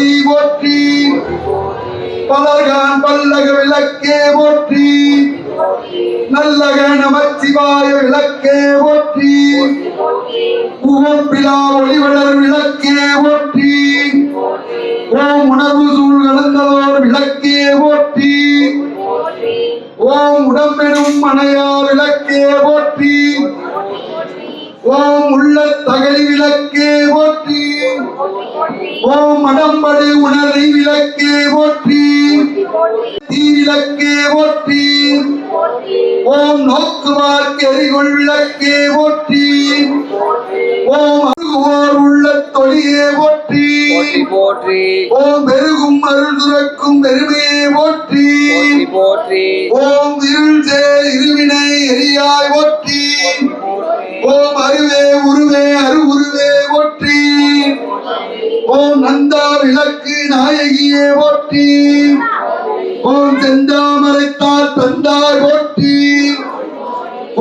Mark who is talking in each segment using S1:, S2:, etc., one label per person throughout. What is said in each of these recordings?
S1: ஜோதி போற்றி. பலர்கான் பல்லக விளக்கே போற்றி. நல்லக நமச்சிவாய விளக்கே போற்றி. உவப்பிலா ஒளிவளர் விளக்கே போற்றி. ஓம் உணர்வு சூழ் கலந்ததோர் விளக்கே போற்றி. ஓம் உடம்பெடும் மனையா விளக்கே போற்றி. ஓம் உள்ள தகலி விளக்கே ஓம் மடம்படு உணரை விளக்கே போற்றி. தீ விளக்கே போற்றி. ஓம் நோக்குவார் கெறிகொள் விளக்கே போற்றி. ஓம் அருகுவோர் உள்ள தொழியே போற்றி.
S2: போற்றி
S1: ஓம் பெருகும் அருள் துறக்கும் பெருமையே போற்றி.
S2: போற்றி
S1: ஓம் இருள் சேர் இருவினை எரியாய் போற்றி. ஓம் அருவே உருவே அரு உருவே நாயகியே ஓட்டி ஓம் செந்தாமரைத்தால் தந்தாய் ஓட்டி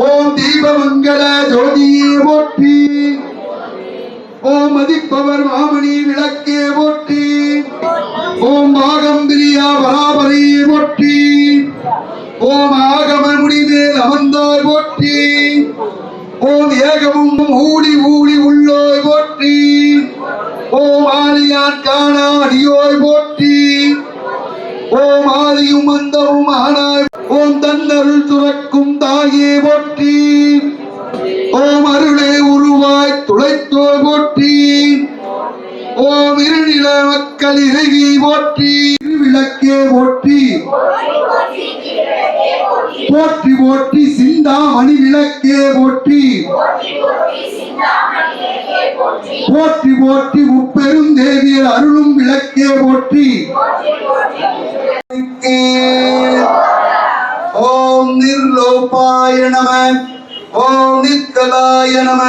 S1: ஓம் தீபமங்கல ஜோதியே ஓட்டி ஓம் மதிப்பவர் மாமணி விழா ஓம் ஆலியான் காணா அடியோய் போற்றி. ஓம் ஆதியும் அந்தமும் ஆனாய் ஓம் தன்னருள் துறக்கும் தாயே போற்றி. ஓம் அருளே உருவாய் துளைத்தோ போற்றி. ஓம் இருநில மக்கள் இறைவி போற்றி. விளக்கே போற்றி. போற்றி போற்றி சிந்தாமணி விளக்கே போற்றி. போற்றி போற்றி முப்பெரும் தேவியர் அருளும் விளக்கே போற்றி. ஓம் நிர்லோபாய நம ஓம் நிற்கலாய நம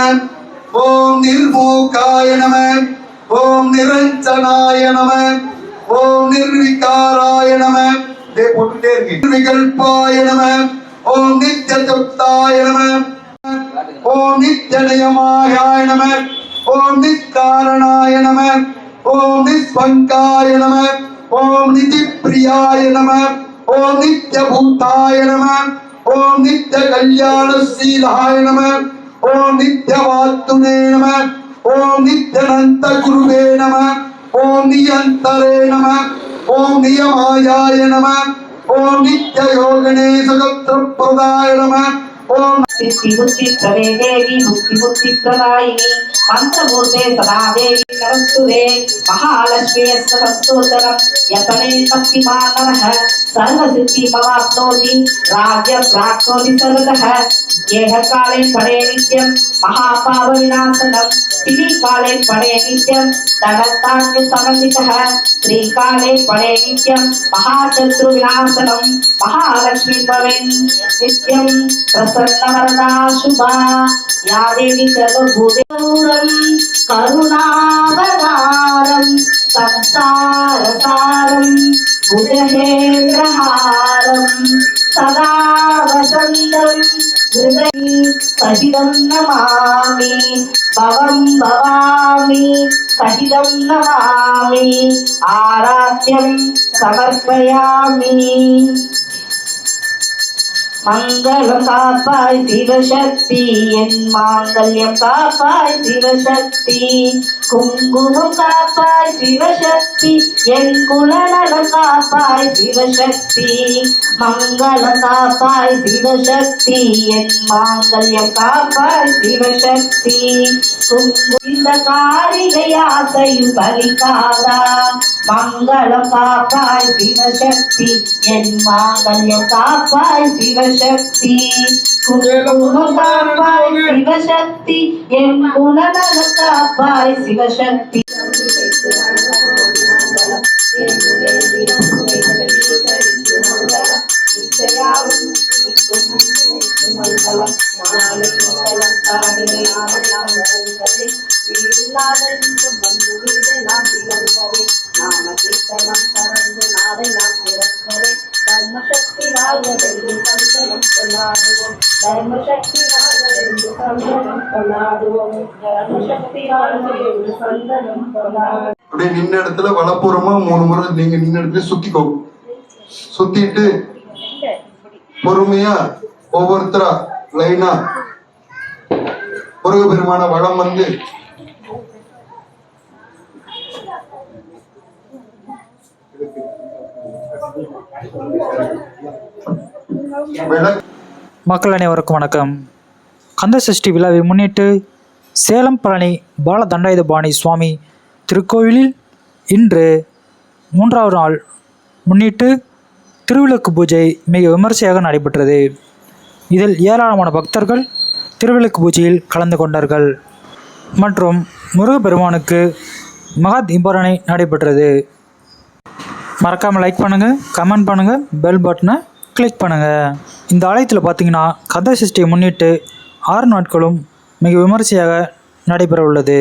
S1: ஓம் நிர்மூகாய நம ஓம் நிரஞ்சனாய நம ஓம் நிர்விகாராய நம. இதே போட்டுட்டே இருக்கு நிர்விகல்பாய நம. ஓம் நித்ய சுத்தாய நம ஓம் நித்யநயமாயாய நம ஓம் நிக்காரணாய நம ஓம் நிஸ்பங்காய நம ஓம் நிதிப்பிரியாய நம ஓம் நித்ய நித்யபூதாய நம ஓம் நித்ய கல்யாணசீலாய நம ஓம் நித்ய நித்யவாத்துனே நம ஓம் நித்ய நந்த குருவே நம ஓம் நியந்தரே நம ஓம் நியமாயாய நம ஓம் நித்ய யோகினே சுகத்ர பிரதாய நம ஓம்
S3: முக்தி முக்தி பிரவே தேவி முக்தி முக்தி பிரதாயினி. మంత్రమూర్తే సదాదేవి నమస్తుదే మహాలక్ష్మీ సహస్తోత్తరం యతనే భక్తి మాతరః సర్వసిద్ధి భవాప్నోతి రాజ్యం ప్రాప్నోతి సర్వతః. ఏహ కాలే పడే నిత్యం మహాపాప వినాశనం. తిథి కాలే పడే నిత్యం ధనతాన్య సమన్వితః శ్రీకాలే పడే నిత్యం మహాశత్రు వినాశనం. మహాలక్ష్మీ భవే నిత్యం ప్రసన్న వరదా శుభా. యా దేవి సర్వభూతే కరుణావతారం కరుణావతారం సంసారసారం బుధేంద్రహారం సదా వసంతం హృదయ సహితం నమామి భవం భవామి సహితం నమామి ఆరాధ్యం సమర్పయామి. மங்களம் காப்பாய் சிவசக்தி என் மாங்கல்யம் காப்பாய் சிவசக்தி. குங்குமம் காப்பாய் சிவசக்தி என் குலநலம் காப்பாய் சிவசக்தி. மங்களம் காப்பாய் சிவசக்தி என் மாங்கல்யம் காப்பாய் சிவசக்தி. குங்கு இந்த காரிகை ஆசையும் பலிக்காதா? மங்களம் காப்பாய் சிவசக்தி என் மாங்கல்யம் காப்பாய் சிவசக்தி. காப்பாய் சிவசக்தி என் குணநலம் காப்பாய் சிவசக்தி. நாம தர்மசக்தி சந்தனம் கொண்டாடுவோம் தர்மசக்தி வாழ்வதென்று சந்தனம் கொண்டாடுவோம் தர்மசக்தி சந்தனம் கொண்டாடுவோம்
S1: அப்படியே நின்ன இடத்துல வலப்புறமா மூணு முறை நீங்க நின்ன இடத்துல சுத்திக்கோங்க சுத்திட்டு பொறுமையா ஒவ்வொருத்தரா லைனா முருக பெருமான வளம் வந்து Thank you.
S4: மக்கள் அனைவருக்கும் வணக்கம். கந்த சஷ்டி விழாவை முன்னிட்டு சேலம் பழனி பால தண்டாயுதபாணி சுவாமி திருக்கோவிலில் இன்று மூன்றாவது நாள் முன்னிட்டு திருவிளக்கு பூஜை மிக விமர்சையாக நடைபெற்றது. இதில் ஏராளமான பக்தர்கள் திருவிளக்கு பூஜையில் கலந்து கொண்டார்கள். மற்றும் முருகப்பெருமானுக்கு மகா தீபாரணை நடைபெற்றது. மறக்காமல் லைக் பண்ணுங்கள் கமெண்ட் பண்ணுங்கள் பெல் பட்டனை கிளிக் பண்ணுங்கள் இந்த ஆலயத்தில் பார்த்தீங்கன்னா கந்த சஷ்டியை முன்னிட்டு ஆறு நாட்களும் மிக விமரிசையாக நடைபெற உள்ளது